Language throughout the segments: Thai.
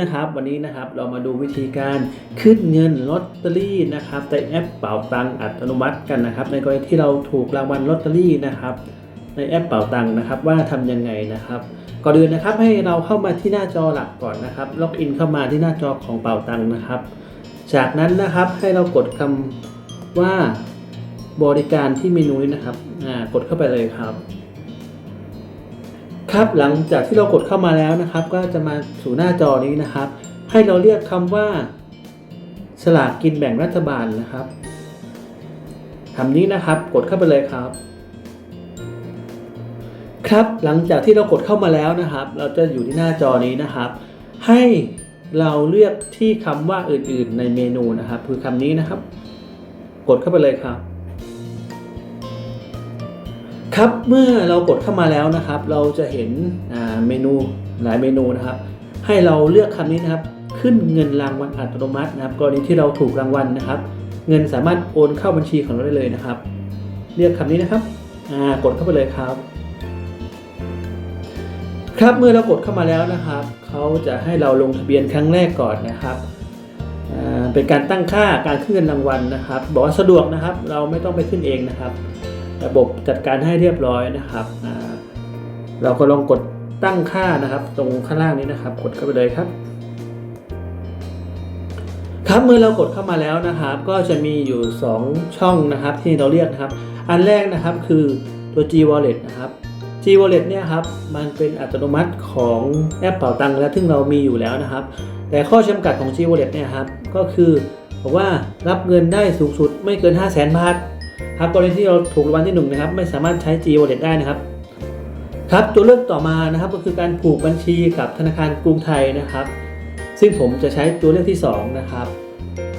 นะครับวันนี้นะครับเรามาดูวิธีการขึ้นเงินลอตเตอรี่นะครับในแอปเป๋าตังอัตโนมัติกันนะครับ ในกรณีที่เราถูกรางวัลลอตเตอรี่นะครับ ในแอปเป๋าตังนะครับว่าทำยังไงนะครับก่อนอื่นนะครับให้เราเข้ามาที่หน้าจอหลักก่อนนะครับ ล็อกอินเข้ามาที่หน้าจอของเป๋าตังนะครับ จากนั้นนะครับให้เรากดคำว่าบริการที่เมนูนี้นะครับอ่ากดเข้าไปเลยครับ ครับหลังจากที่เรากดเข้ามาแล้วนะครับ ก็จะมาสู่หน้าจอนี้นะครับ ให้เราเรียกคำว่า สลากกินแบ่งรัฐบาลนะครับคำนี้นะครับกดเข้าไปเลยครับ ครับหลังจากที่เรากดเข้ามาแล้วนะครับ เราจะอยู่ที่หน้าจอนี้นะครับ ให้เราเลือกที่คำว่าอื่นๆในเมนูนะครับ คือคำนี้นะครับ กดเข้าไปเลยครับ ครับเมื่อเรากดเข้ามาแล้วนะครับ เราจะเห็นเมนูหลายเมนูนะครับ ให้เราเลือกคำนี้นะครับ ขึ้นเงินรางวัลอัตโนมัตินะครับ กรณีที่เราถูกรางวัลนะครับ เงินสามารถโอนเข้าบัญชีของเราได้เลยนะครับ เลือกคำนี้นะครับกดเข้าไปเลยครับ ครับเมื่อเรากดเข้ามาแล้วนะครับเขาจะให้เราลงทะเบียนครั้งแรกก่อนนะครับเป็นการตั้งค่าการขึ้นเงินรางวัลนะครับ บอกว่าสะดวกนะครับ เราไม่ต้องไปขึ้นเองนะครับ ระบบจัดการให้เรียบร้อยนะครับ เราก็ลองกดตั้งค่านะครับ ตรงข้างล่างนี้นะครับ กดเข้าไปเลยครับ ครับเมื่อเรากดเข้ามาแล้วนะครับ ก็จะมีอยู่ 2 ช่องนะครับที่เราเรียกนะครับ อันแรกนะครับคือตัว G Wallet นะครับ G Wallet เนี่ยครับมันเป็นอัตโนมัติของแอปเป่าตังค์และซึ่งเรามีอยู่แล้วนะครับ แต่ข้อจำกัดของ G Wallet เนี่ยครับก็คือบอกว่ารับเงินได้สูงสุดไม่เกิน 5 0 0 0 0 0บาท ครับกรณีที่เราถูกรางวัลที่หนึ่งนะครับไม่สามารถใช้ G Wallet ได้นะครับครับตัวเลือกต่อมานะครับก็คือการผูกบัญชีกับธนาคารกรุงไทยนะครับ ซึ่งผมจะใช้ตัวเลือกที่ 2 นะครับ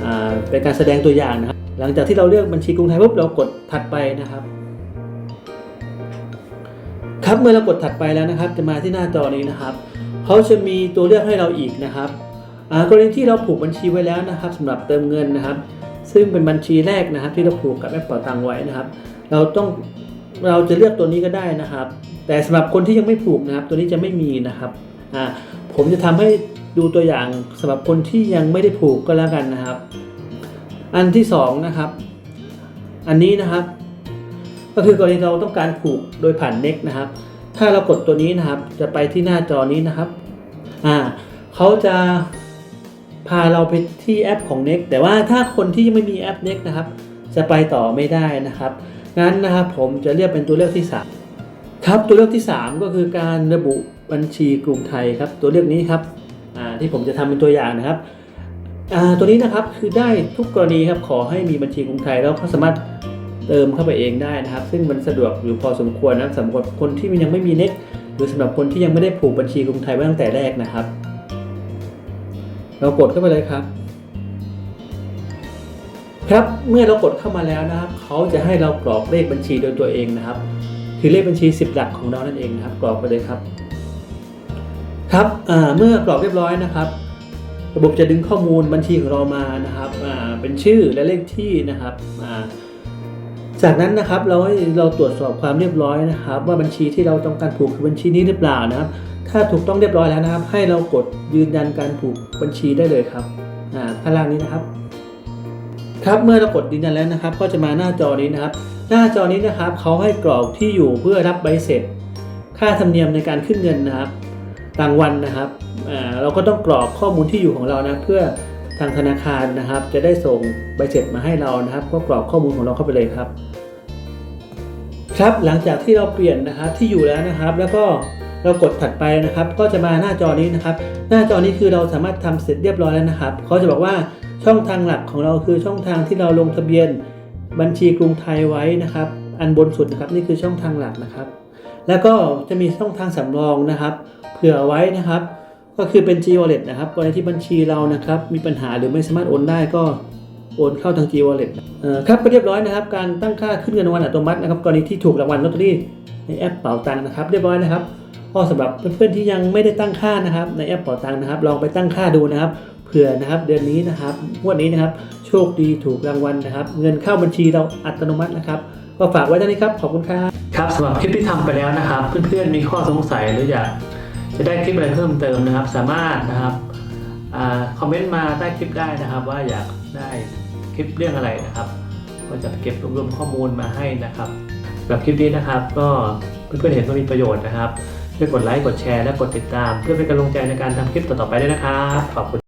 อ่าเป็นการแสดงตัวอย่างนะครับ หลังจากที่เราเลือกบัญชีกรุงไทยปุ๊บเรากดถัดไปนะครับ ครับเมื่อเรากดถัดไปแล้วนะครับ จะมาที่หน้าจอนี้นะครับเขาจะมีตัวเลือกให้เราอีกนะครับ กรณีที่เราผูกบัญชีไว้แล้วนะครับสำหรับเติมเงินนะครับ ซึ่งเป็นบัญชีแรกนะครับ ที่เราผูกกับแอปเป่าตังไว้นะครับ เราต้องเราจะเลือกตัวนี้ก็ได้นะครับ แต่สำหรับคนที่ยังไม่ผูกนะครับ ตัวนี้จะไม่มีนะครับผมจะทำให้ดูตัวอย่างสำหรับคนที่ยังไม่ได้ผูกก็แล้วกันนะครับ อันที่สองนะครับ อันนี้นะครับ ก็คือกรณีเราต้องการผูกโดยผ่านเน็กนะครับ ถ้าเรากดตัวนี้นะครับ จะไปที่หน้าจอนี้นะครับ อ่าเขาจะ พาเราไปที่แอปของ n e x แต่ว่าถ้าคนที่ยังไม่มีแอป n e x นะครับ จะไปต่อไม่ได้นะครับ งั้นนะครับผมจะเรียกเป็นตัวเลือกที่ 3 ครับตัวเลือกที่ 3 ก็คือการระบุบัญชีกรุงไทยครับ ตัวเลือกนี้ครับที่ผมจะทำเป็นตัวอย่างนะครับตัวนี้นะครับคือได้ทุกกรณีครับขอให้มีบัญชีกรุงไทยแล้วเขาสามารถเติมเข้าไปเองได้นะครับ ซึ่งมันสะดวกอยู่พอสมควรนะสำหรับคนที่ยังไม่มีเน็ตหรือสำหรับคนที่ยังไม่ได้ผูกบัญชีกรุงไทยไว้ตั้งแต่แรกนะครับ เรากดเข้าไปเลยครับ ครับเมื่อเรากดเข้ามาแล้วนะครับเขาจะให้เรากรอกเลขบัญชีโดยตัวเองนะครับ คือเลขบัญชี 10 หลักของเรานั่นเองนะครับ กรอกไปเลยครับ ครับเมื่อกรอกเรียบร้อยนะครับ ระบบจะดึงข้อมูลบัญชีของเรามานะครับเป็นชื่อและเลขที่นะครับจากนั้นนะครับเราเราตรวจสอบความเรียบร้อยนะครับ ว่าบัญชีที่เราต้องการผูกคือบัญชีนี้หรือเปล่านะครับ ถ้าถูกต้องเรียบร้อยแล้วนะครับ ให้เรากดยืนยันการผูกบัญชีได้เลยครับอ่าข้างล่างนี้นะครับครับเมื่อเรากดยืนยันแล้วนะครับ ก็จะมาหน้าจอนี้นะครับ หน้าจอนี้นะครับเขาให้กรอกที่อยู่เพื่อรับใบเสร็จ ค่าธรรมเนียมในการขึ้นเงินนะครับรางวัลนะครับอ่าเราก็ต้องกรอกข้อมูลที่อยู่ของเรานะเพื่อทางธนาคารนะครับ จะได้ส่งใบเสร็จมาให้เรานะครับ ก็กรอกข้อมูลของเราเข้าไปเลยครับ ครับหลังจากที่เราเปลี่ยนนะครับที่อยู่แล้วนะครับ แล้วก็ เรากดถัดไปนะครับ ก็จะมาหน้าจอนี้นะครับ หน้าจอนี้คือเราสามารถทำเสร็จเรียบร้อยแล้วนะครับเขาจะบอกว่าช่องทางหลักของเราคือช่องทางที่เราลงทะเบียนบัญชีกรุงไทยไว้นะครับ อันบนสุดนะครับนี่คือช่องทางหลักนะครับ แล้วก็จะมีช่องทางสำรองนะครับ เผื่อไว้นะครับ ก็คือเป็น G Wallet นะครับกรณีที่บัญชีเรานะครับ มีปัญหาหรือไม่สามารถโอนได้ก็โอนเข้าทาง G Wallet เอ่อครับก็เรียบร้อยนะครับ การตั้งค่าขึ้นเงินรางวัลอัตโนมัตินะครับ กรณีที่ถูกรางวัลลอตเตอรี่ในแอปเป๋าตังค์นะครับ เรียบร้อยนะครับ ก็สำหรับเพื่อนๆที่ยังไม่ได้ตั้งค่านะครับ ในแอปเป๋าตังนะครับ ลองไปตั้งค่าดูนะครับเผื่อนะครับ เดือนนี้นะครับงวดนี้นะครับ โชคดีถูกรางวัลนะครับ เงินเข้าบัญชีเราอัตโนมัตินะครับก็ฝากไว้เท่านี้ครับขอบคุณครับครับสำหรับคลิปที่ทำไปแล้วนะครับ เพื่อนๆมีข้อสงสัยหรืออยากจะได้คลิปอะไรเพิ่มเติมนะครับ สามารถนะครับอคอมเมนต์มาใต้คลิปได้นะครับ ว่าอยากได้คลิปเรื่องอะไรนะครับ ก็จะเก็บรวบรวมข้อมูลมาให้นะครับสำหรับคลิปนี้นะครับ ก็เพื่อนๆเห็นว่ามีประโยชน์นะครับ ช่วยกดไลค์ กดแชร์ และกดติดตาม เพื่อเป็นกำลังใจในการทำคลิปต่อๆไปด้วยนะครับ ขอบคุณ